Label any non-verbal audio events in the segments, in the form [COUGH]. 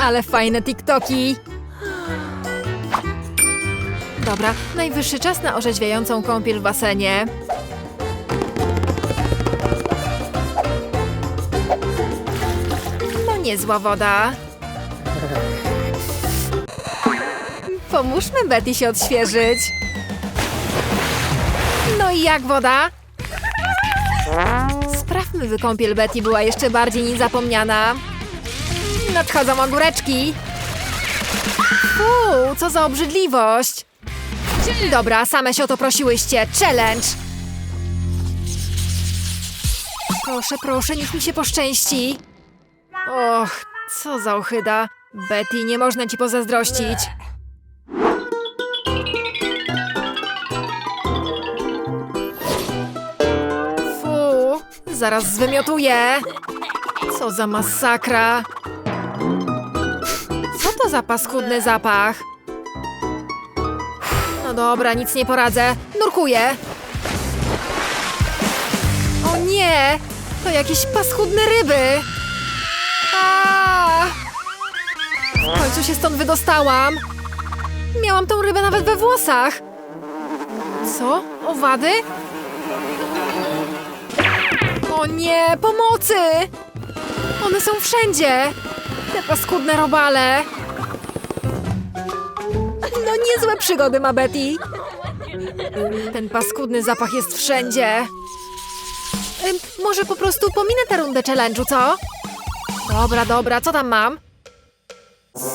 Ale fajne TikToki. Dobra, najwyższy czas na orzeźwiającą kąpiel w basenie. No niezła woda. Pomóżmy Betty się odświeżyć. No i jak woda? Sprawmy, by kąpiel Betty była jeszcze bardziej niezapomniana. Nadchodzą ogóreczki. Fuu, co za obrzydliwość. Dobra, same się o to prosiłyście. Challenge. Proszę, proszę, niech mi się poszczęści. Och, co za ochyda. Betty, nie można ci pozazdrościć. Fu, zaraz zwymiotuję. Co za masakra. Za paskudny zapach? No dobra, nic nie poradzę. Nurkuję. O nie! To jakieś paskudne ryby! A! W końcu się stąd wydostałam. Miałam tą rybę nawet we włosach. Co? Owady? O nie, pomocy! One są wszędzie! Te paskudne robale! No niezłe przygody ma Betty. Ten paskudny zapach jest wszędzie. Może po prostu pominę tę rundę challenge'u, co? Dobra, dobra, co tam mam?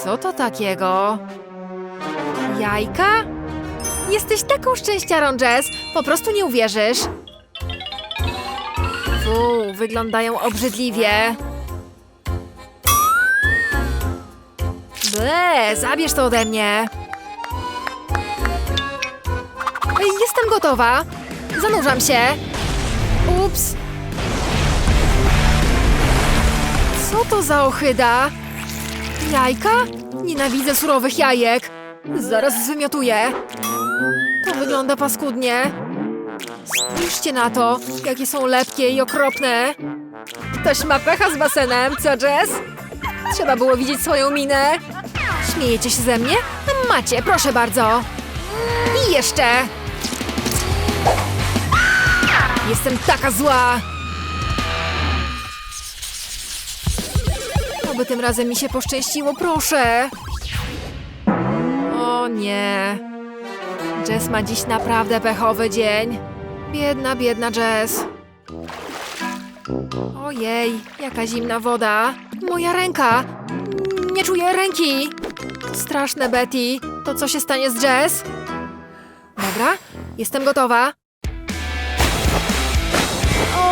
Co to takiego? Jajka? Jesteś taką szczęściarą, Jess. Po prostu nie uwierzysz. Fu, wyglądają obrzydliwie. Ble, zabierz to ode mnie. Jestem gotowa. Zanurzam się. Ups. Co to za ochyda? Jajka? Nienawidzę surowych jajek. Zaraz zwymiotuję. To wygląda paskudnie. Spójrzcie na to, jakie są lepkie i okropne. Ktoś ma pecha z basenem, co Jess? Trzeba było widzieć swoją minę. Śmiejecie się ze mnie? Macie, proszę bardzo. I jeszcze. Jestem taka zła. Oby tym razem mi się poszczęściło, proszę. O nie. Jess ma dziś naprawdę pechowy dzień. Biedna, biedna Jess. Ojej, jaka zimna woda. Moja ręka. Nie czuję ręki. Straszne, Betty. To co się stanie z Jess? Dobra, jestem gotowa.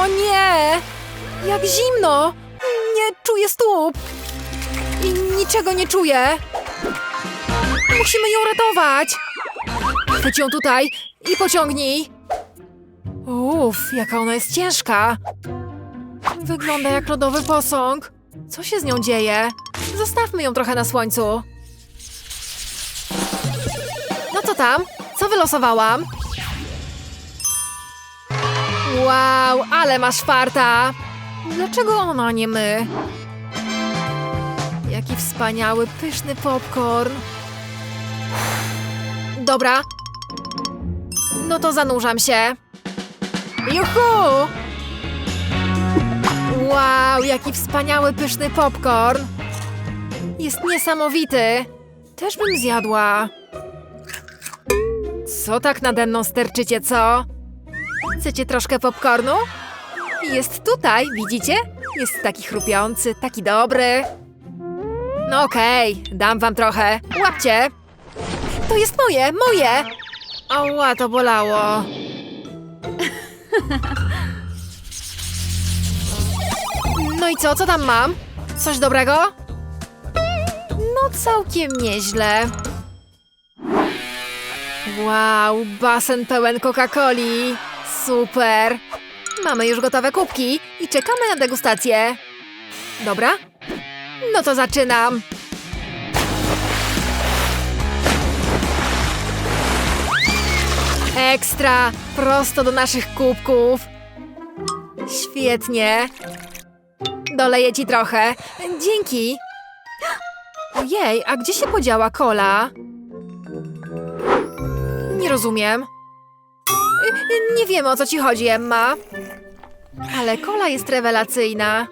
Nie! Jak zimno! Nie czuję stóp! I niczego nie czuję. Musimy ją ratować. Chwyć ją tutaj i pociągnij. Uff, jaka ona jest ciężka. Wygląda jak lodowy posąg. Co się z nią dzieje? Zostawmy ją trochę na słońcu. No co tam? Co wylosowałam? Wow, ale masz farta! Dlaczego ona, nie my? Jaki wspaniały, pyszny popcorn. Dobra. No to zanurzam się. Juhu! Wow, jaki wspaniały, pyszny popcorn. Jest niesamowity. Też bym zjadła. Co tak nade mną sterczycie, co? Chcecie troszkę popcornu? Jest tutaj, widzicie? Jest taki chrupiący, taki dobry. No okej, dam wam trochę. Łapcie. To jest moje, moje. Ała, to bolało. [LAUGHS] No i co, co tam mam? Coś dobrego? No całkiem nieźle. Wow, basen pełen Coca-Coli. Super. Mamy już gotowe kubki i czekamy na degustację. Dobra? No to zaczynam. Ekstra! Prosto do naszych kubków. Świetnie. Doleję ci trochę. Dzięki. Ojej, a gdzie się podziała kola? Nie rozumiem. Y, Nie wiemy o co ci chodzi, Emma. Ale kola jest rewelacyjna.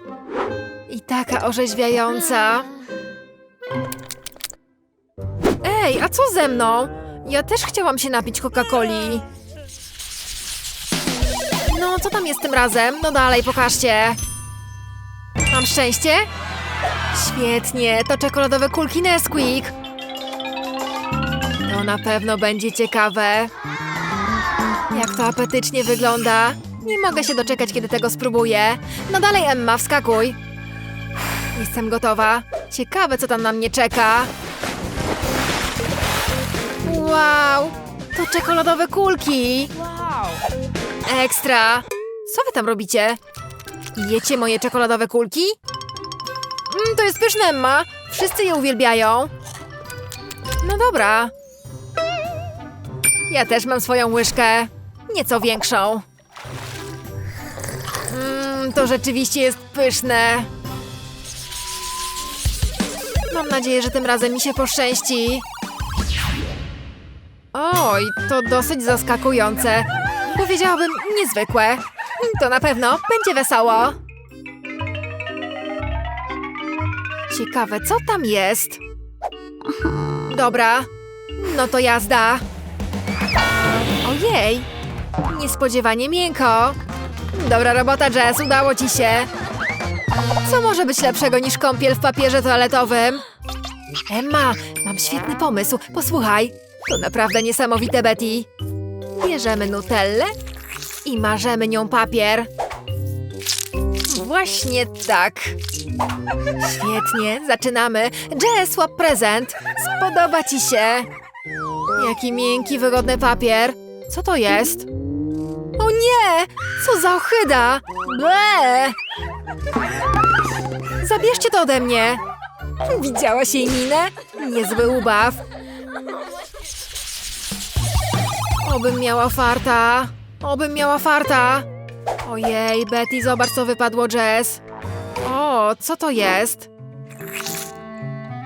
I taka orzeźwiająca. Ej, a co ze mną? Ja też chciałam się napić Coca-Coli. No, co tam jest tym razem? No dalej, pokażcie. Mam szczęście? Świetnie, to czekoladowe kulki Nesquik. To na pewno będzie ciekawe. Jak to apetycznie wygląda. Nie mogę się doczekać, kiedy tego spróbuję. No dalej, Emma, wskakuj. Jestem gotowa. Ciekawe, co tam na mnie czeka. Wow, to czekoladowe kulki. Ekstra. Co wy tam robicie? Jecie moje czekoladowe kulki? Mm, to jest pyszne, Emma. Wszyscy je uwielbiają. No dobra. Ja też mam swoją łyżkę. Nieco większą. Mmm, to rzeczywiście jest pyszne. Mam nadzieję, że tym razem mi się poszczęści. Oj, to dosyć zaskakujące. Powiedziałabym niezwykłe. To na pewno będzie wesoło. Ciekawe, co tam jest? Dobra, no to jazda. Ojej, niespodziewanie miękko. Dobra robota, Jess, udało ci się. Co może być lepszego niż kąpiel w papierze toaletowym? Emma, mam świetny pomysł, posłuchaj. To naprawdę niesamowite, Betty. Bierzemy nutellę i marzemy nią papier. Właśnie tak. Świetnie, zaczynamy. Jess, łap prezent. Spodoba ci się. Jaki miękki, wygodny papier. Co to jest? O nie! Co za ochyda! Ble! Zabierzcie to ode mnie. Widziałaś jej minę? Niezły ubaw. Obym miała farta. Obym miała farta. Ojej, Betty, zobacz co wypadło Jess. O, co to jest?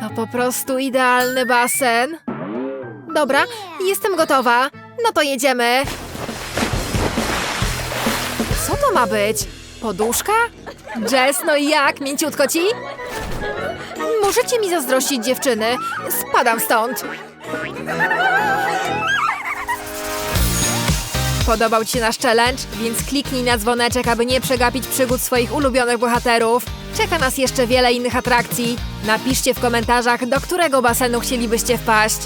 To po prostu idealny basen. Dobra, jestem gotowa. No to jedziemy. Co to ma być? Poduszka? Jess, no i jak? Mięciutko ci? Możecie mi zazdrościć dziewczyny. Spadam stąd. Podobał Ci się nasz challenge? Więc kliknij na dzwoneczek, aby nie przegapić przygód swoich ulubionych bohaterów. Czeka nas jeszcze wiele innych atrakcji. Napiszcie w komentarzach, do którego basenu chcielibyście wpaść.